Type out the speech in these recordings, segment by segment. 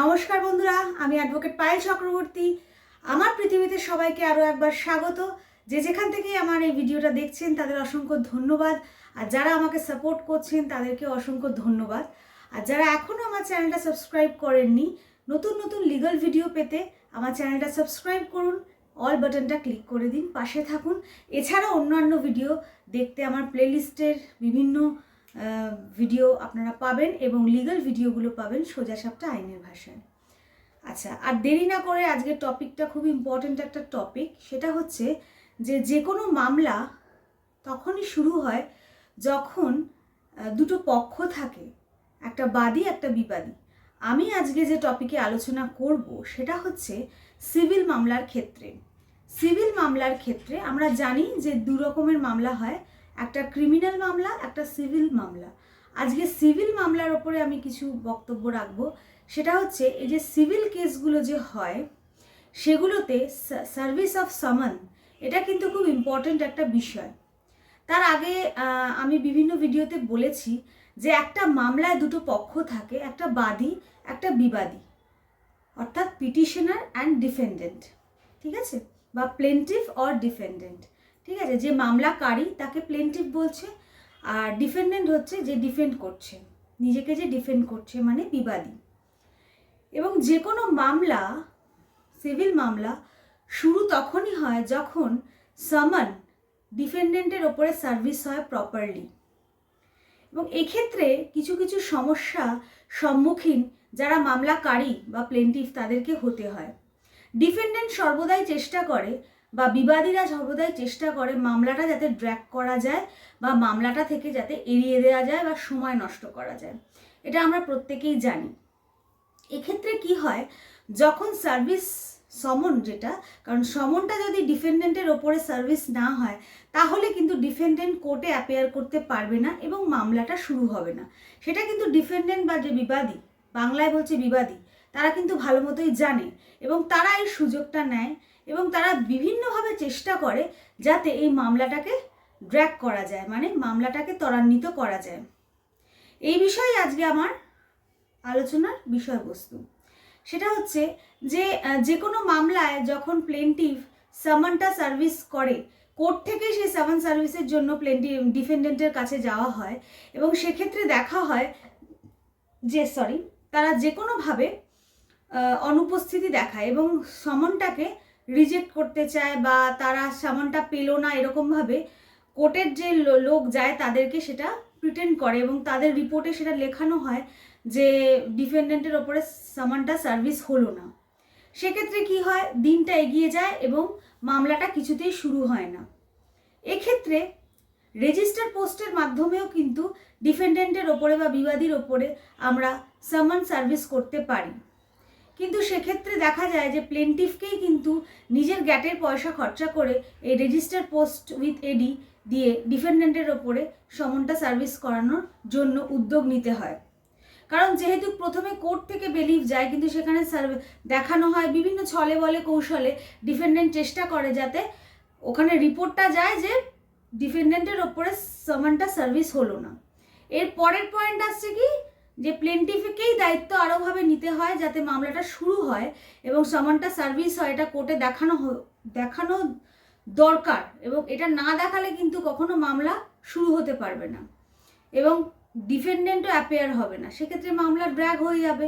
নমস্কার বন্ধুরা, আমি অ্যাডভোকেট পায়েল চক্রবর্তী। আমার পৃথিবীতে সবাইকে আরও একবার স্বাগত। যে যেখান থেকে আমার এই ভিডিওটা দেখছেন, তাদের অসংখ্য ধন্যবাদ। আর যারা আমাকে সাপোর্ট করছেন, তাদেরকে অসংখ্য ধন্যবাদ। আর যারা এখনও আমার চ্যানেলটা সাবস্ক্রাইব করেননি, নতুন নতুন লিগাল ভিডিও পেতে আমার চ্যানেলটা সাবস্ক্রাইব করুন অল বাটনটা ক্লিক করে দিন, পাশে থাকুন। এছাড়া অন্যান্য ভিডিও দেখতে আমার প্লেলিস্টের বিভিন্ন ভিডিও আপনারা পাবেন এবং লিগাল ভিডিওগুলো পাবেন সোজা সাপটা আইনের ভাষায়। আচ্ছা আর দেরি না করে আজকের টপিকটা খুব ইম্পর্ট্যান্ট একটা টপিক সেটা হচ্ছে যে যে কোনো মামলা তখনই শুরু হয় যখন দুটো পক্ষ থাকে, একটা বাদী, একটা বিবাদী। আমি আজকে যে টপিকে আলোচনা করব, সেটা হচ্ছে সিভিল মামলার ক্ষেত্রে। সিভিল মামলার ক্ষেত্রে আমরা জানি যে দু রকমের মামলা হয়। একটা ক্রিমিনাল মামলা, একটা সিভিল মামলা। আজকে সিভিল মামলার ওপরে আমি কিছু বক্তব্য রাখব। সেটা হচ্ছে, এই যে সিভিল কেসগুলো যে হয়, সেগুলোতে সার্ভিস অফ সামান এটা কিন্তু খুব ইম্পর্ট্যান্ট একটা বিষয়। তার আগে আমি বিভিন্ন ভিডিওতে বলেছি যে একটা মামলায় দুটো পক্ষ থাকে, একটা বাদী, একটা বিবাদী। অর্থাৎ পিটিশনার অ্যান্ড ডিফেন্ডেন্ট ঠিক আছে? বা প্লেন্টিভ অর ডিফেন্ডেন্ট ঠিক আছে? যে মামলাকারী তাকে প্লেন্টিভ বলছে আর ডিফেন্ডেন্ট হচ্ছে যে ডিফেন্ড করছে। নিজেকে যে ডিফেন্ড করছে মানে বিবাদী। এবং যে কোনো মামলা সিভিল মামলা, শুরু তখনই হয় যখন সামান ডিফেন্ডেন্টের ওপরে সার্ভিস হয় প্রপারলি এবং এক্ষেত্রে কিছু কিছু সমস্যা সম্মুখীন যারা মামলাকারী বা প্লেন্টিভ তাদেরকে হতে হয়। ডিফেন্ডেন্ট সর্বদাই চেষ্টা করে বা বিবাদীরা সর্বদাই চেষ্টা করে মামলাটা যাতে ড্র্যাক করা যায় বা মামলাটা থেকে যাতে এড়িয়ে দেওয়া যায় বা সময় নষ্ট করা যায়। এটা আমরা প্রত্যেকেই জানি। এক্ষেত্রে কি হয়, যখন সার্ভিস সমন যেটা, কারণ সমনটা যদি ডিফেন্ডেন্টের ওপরে সার্ভিস না হয়, তাহলে কিন্তু ডিফেন্ডেন্ট কোর্টে অ্যাপেয়ার করতে পারবে না এবং মামলাটা শুরু হবে না। সেটা কিন্তু ডিফেন্ডেন্ট বা যে বিবাদী, বাংলায় বলছে বিবাদী, তারা কিন্তু ভালো মতোই জানে এবং তারা এই সুযোগটা নেয় এবং তারা বিভিন্নভাবে চেষ্টা করে যাতে এই মামলাটাকে ড্র্যাগ করা যায় মানে মামলাটাকে ত্বরান্বিত করা যায়। এই বিষয়ে আজকে আমার আলোচনার বিষয়বস্তু। সেটা হচ্ছে যে যে কোনো মামলায় যখন প্লেন্টিভ সামানটা সার্ভিস করে, কোর্ট থেকে সেই সামান সার্ভিসের জন্য প্লেন্টিভ ডিফেন্ডেন্টের কাছে যাওয়া হয় এবং সেক্ষেত্রে দেখা হয় যে সরি তারা যে কোনোভাবে অনুপস্থিতি দেখায় এবং সমনটাকে রিজেক্ট করতে চায় বা তারা সামানটা পেল না এরকমভাবে, কোর্টের যে লোক যায় তাদেরকে সেটা প্রিটেন্ড করে এবং তাদের রিপোর্টে সেটা লেখানো হয় যে ডিফেন্ডেন্টের ওপরে সামানটা সার্ভিস হলো না। সেক্ষেত্রে কি হয়? দিনটা এগিয়ে যায় এবং মামলাটা কিছুতেই শুরু হয় না। এক্ষেত্রে রেজিস্টার পোস্টের মাধ্যমেও কিন্তু ডিফেন্ডেন্টের ওপরে বা বিবাদীর ওপরে আমরা সামান সার্ভিস করতে পারি। কিন্তু সেক্ষেত্রে দেখা যায় যে প্লেন্টিফকেই কিন্তু নিজের গ্যাটের পয়সা খরচা করে এই রেজিস্টার পোস্ট উইথ এডি দিয়ে ডিফেন্ডেন্টের ওপরে সমনটা সার্ভিস করানোর জন্য উদ্যোগ নিতে হয়। কারণ যেহেতু প্রথমে কোর্ট থেকে বেলিভ যায়, কিন্তু সেখানে সার্ভে দেখানো হয় বিভিন্ন ছলে বলে কৌশলে ডিফেন্ডেন্ট চেষ্টা করে যাতে ওখানে রিপোর্টটা যায় যে ডিফেন্ডেন্টের ওপরে সামানটা সার্ভিস হলো না। এর পরের পয়েন্ট আসছে কি? যে প্লেন্টিফিকেই দায়িত্ব আরোভাবে নিতে হয় যাতে মামলাটা শুরু হয় এবং সামানটা সার্ভিস হয়, এটা কোর্টে দেখানো দেখানো দরকার এবং এটা না দেখালে কিন্তু কখনো মামলা শুরু হতে পারবে না এবং ডিফেন্ডেন্টও অ্যাপেয়ার হবে না। সেক্ষেত্রে মামলা ড্র্যাগ হয়ে যাবে।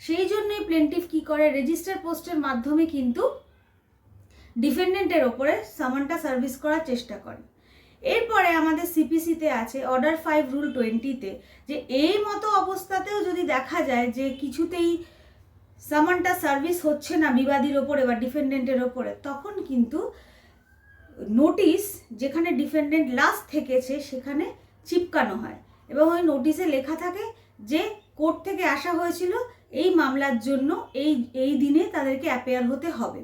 সেই জন্যই প্লেন্টিফ কি করে? রেজিস্টার পোস্টের মাধ্যমে কিন্তু ডিফেন্ডেন্টের ওপরে সামানটা সার্ভিস করার চেষ্টা করে। এরপরে আমাদের সিপিসিতে আছে অর্ডার ফাইভ রুল টোয়েন্টিতে যে এই মতো অবস্থাতেও যদি দেখা যায় যে কিছুতেই সামানটা সার্ভিস হচ্ছে না বিবাদীর ওপরে বা ডিফেন্ডেন্টের ওপরে, তখন কিন্তু নোটিশ যেখানে ডিফেন্ডেন্ট লাস্ট থেকেছে সেখানে চিপকানো হয়। এবং ওই নোটিশে লেখা থাকে যে কোর্ট থেকে আসা হয়েছিল, এই মামলার জন্য এই এই দিনে তাদেরকে অ্যাপেয়ার হতে হবে।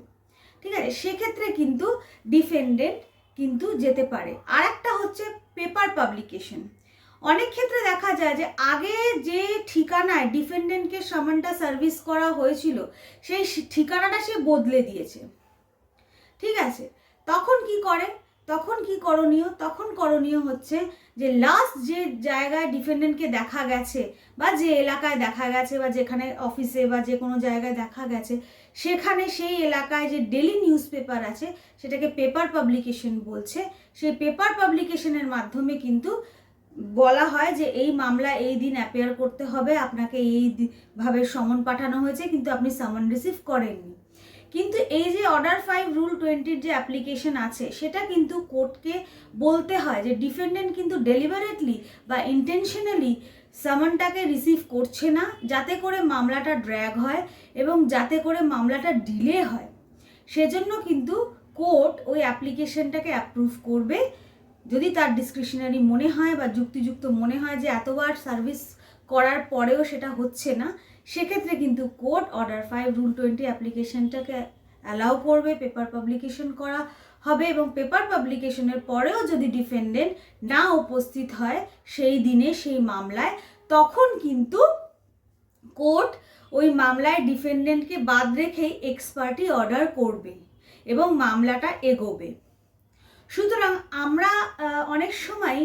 ঠিক আছে? সেক্ষেত্রে কিন্তু ডিফেন্ডেন্ট কিন্তু যেতে পারে। আর একটা হচ্ছে পেপার পাবলিকেশন অনেক ক্ষেত্রে দেখা যায় যে আগে যে ঠিকানায় ডিফেন্ডেন্টকে সামানটা সার্ভিস করা হয়েছিল, সেই ঠিকানাটা সে বদলে দিয়েছে। ঠিক আছে? তখন কি করে? তখন কি করণীয়? তখন করণীয় হচ্ছে যে লাস্ট যে জায়গায় ডিফেন্ডেন্টকে দেখা গেছে বা যে এলাকায় দেখা গেছে বা যেখানে অফিসে বা যে কোনো জায়গায় দেখা গেছে, সেখানে সেই এলাকায় যে ডেলি নিউজ পেপার আছে, সেটাকে পেপার পাবলিকেশন বলছে, সেই পেপার পাবলিকেশনের মাধ্যমে কিন্তু বলা হয় যে এই মামলা এই দিন অ্যাপেয়ার করতে হবে, আপনাকে এই দি- ভাবে সমন পাঠানো হয়েছে, কিন্তু আপনি সামন রিসিভ করেননি। কিন্তু এই যে অর্ডার ফাইভ রুল টোয়েন্টির যে অ্যাপ্লিকেশন আছে, সেটা কিন্তু কোর্টকে বলতে হয় যে ডিফেন্ডেন্ট কিন্তু ডেলিভারেটলি বা ইন্টেনশনালি সামনটাকে রিসিভ করছে না, যাতে করে মামলাটা ড্র্যাগ হয় এবং যাতে করে মামলাটা ডিলে হয়। সেজন্য কিন্তু কোর্ট ওই অ্যাপ্লিকেশনটাকে অ্যাপ্রুভ করবে। যদি তার ডিসক্রিশনারি মনে হয় বা যুক্তিযুক্ত মনে হয় যে এতবার সার্ভিস করার পরেও সেটা হচ্ছে না, সেক্ষেত্রে কিন্তু court order five rule twenty অ্যাপ্লিকেশনটাকে allow করবে, পেপার পাবলিকেশন করা হবে এবং পেপার পাবলিকেশনের পরেও যদি ডিফেন্ডেন্ট না উপস্থিত হয় সেই দিনে সেই মামলায়, তখন কিন্তু কোর্ট ওই মামলায় ডিফেন্ডেন্টকে বাদ রেখেই এক্সপার্টি অর্ডার করবে এবং মামলাটা এগোবে। সুতরাং আমরা অনেক সময়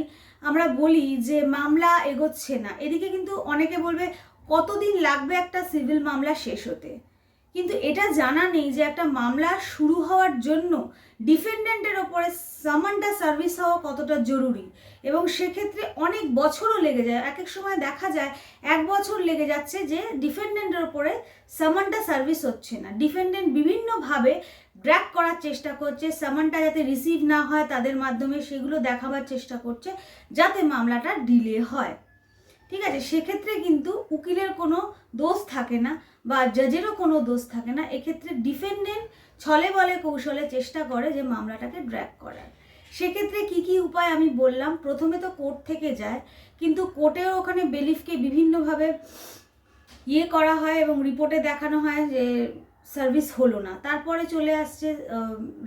আমরা বলি যে মামলা এগোচ্ছে না। এদিকে কিন্তু অনেকে বলবে, কতদিন লাগবে একটা সিভিল মামলা শেষ হতে? কিন্তু এটা জানা নেই যে একটা মামলা শুরু হওয়ার জন্য ডিফেন্ডেন্টের ওপরে সামানটা সার্ভিস হওয়া কতটা জরুরি। এবং সেক্ষেত্রে অনেক বছরও লেগে যায়। এক এক সময় দেখা যায়, এক বছর লেগে যাচ্ছে যে ডিফেন্ডেন্টের ওপরে সামানটা সার্ভিস হচ্ছে না। ডিফেন্ডেন্ট বিভিন্নভাবে ড্র্যাক করার চেষ্টা করছে, সামানটা যাতে রিসিভ না হয় তাদের মাধ্যমে সেগুলো দেখাবার চেষ্টা করছে, যাতে মামলাটা ডিলে হয়। ঠিক আছে? সেক্ষেত্রে কিন্তু উকিলের কোনো দোষ থাকে না বা জাজেরও কোনো দোষ থাকে না। এক্ষেত্রে ডিফেন্ডেন্ট ছলে বলে কৌশলে চেষ্টা করে যে মামলাটাকে ড্র্যাক করার। সেক্ষেত্রে কি কি উপায় আমি বললাম? প্রথমে তো কোর্ট থেকে যায়, কিন্তু কোর্টেও ওখানে বেলিফকে বিভিন্নভাবে ইয়ে করা হয় এবং রিপোর্টে দেখানো হয় যে সার্ভিস হলো না। তারপরে চলে আসছে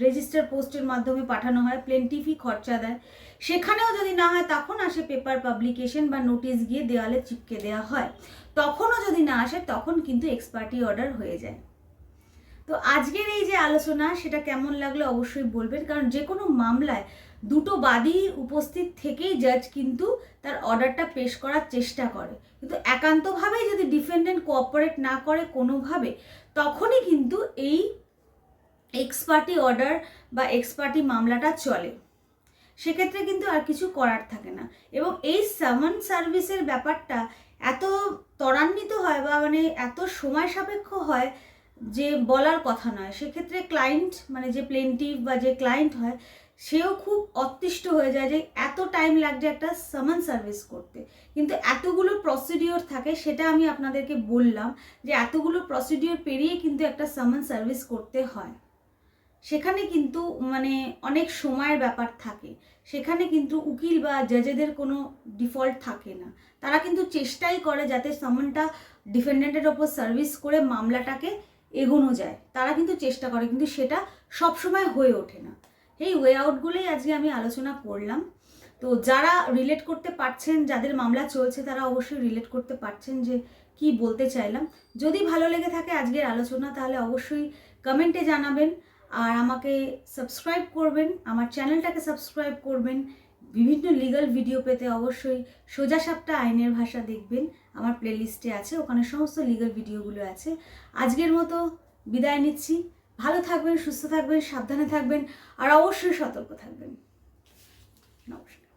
রেজিস্টার পোস্টের মাধ্যমে পাঠানো হয় প্লেন্টিফি খরচা দেয়। সেখানেও যদি না হয়, তখন আসে পেপার পাবলিকেশন বা নোটিশ গিয়ে দেওয়ালে চিপকে দেওয়া হয়। তখনও যদি না আসে, তখন কিন্তু এক্সপার্টি অর্ডার হয়ে যায়। তো আজকের এই যে আলোচনা, সেটা কেমন লাগল অবশ্যই বলবেন, কারণ যে কোনো মামলায় দুটো বাদী উপস্থিত থেকেই জাজ কিন্তু তার অর্ডারটা পেশ করার চেষ্টা করে। কিন্তু একান্তভাবেই যদি ডিফেন্ডেন্ট কোঅপারেট না করে কোনোভাবে, তখনই কিন্তু এই এক্সপার্টি অর্ডার বা এক্সপার্টি মামলাটা চলে। সেক্ষেত্রে কিন্তু আর কিছু করার থাকে না। এবং এই সামন সার্ভিসের ব্যাপারটা এত ত্বরান্বিত হয় বা মানে এত সময় সাপেক্ষ হয় যে বলার কথা নয়। সেক্ষেত্রে ক্লায়েন্ট মানে যে প্লেন্টিভ বা যে ক্লায়েন্ট হয়, সেও খুব অতিষ্ঠ হয়ে যায় যে এত টাইম লাগছে একটা সামান সার্ভিস করতে। কিন্তু এতগুলো প্রসিডিওর থাকে সেটা আমি আপনাদেরকে বললাম যে এতগুলো প্রসিডিওর পেরিয়ে কিন্তু একটা সামান সার্ভিস করতে হয়। সেখানে কিন্তু মানে অনেক সময়ের ব্যাপার থাকে। সেখানে কিন্তু উকিল বা জাজেদের কোনো ডিফল্ট থাকে না। তারা কিন্তু চেষ্টাই করে যাতে সামনটা ডিফেন্ডেন্টের ওপর সার্ভিস করে মামলাটাকে এগোনো যায়। তারা কিন্তু চেষ্টা করে, কিন্তু সেটা সবসময় হয়ে ওঠে না। এই ওয়ে আউটগুলোই আজকে আমি আলোচনা করলাম। তো যারা রিলেট করতে পারছেন, যাদের মামলা চলছে, তারা অবশ্যই রিলেট করতে পারছেন যে কি বলতে চাইলাম। যদি ভালো লেগে থাকে আজকের আলোচনা, তাহলে অবশ্যই কমেন্টে জানাবেন। আর আমাকে সাবস্ক্রাইব করবেন, আমার চ্যানেলটাকে সাবস্ক্রাইব করবেন, বিভিন্ন লিগাল ভিডিও পেতে অবশ্যই সোজা সাপটা আইনের ভাষা দেখবেন, আমার প্লেলিস্টে আছে, ওখানে সমস্ত লিগাল ভিডিওগুলো আছে। আজকের মতো বিদায় নিচ্ছি, ভালো থাকবেন, সুস্থ থাকবেন, সাবধানে থাকবেন, আর অবশ্যই সতর্ক থাকবেন। নমস্কার।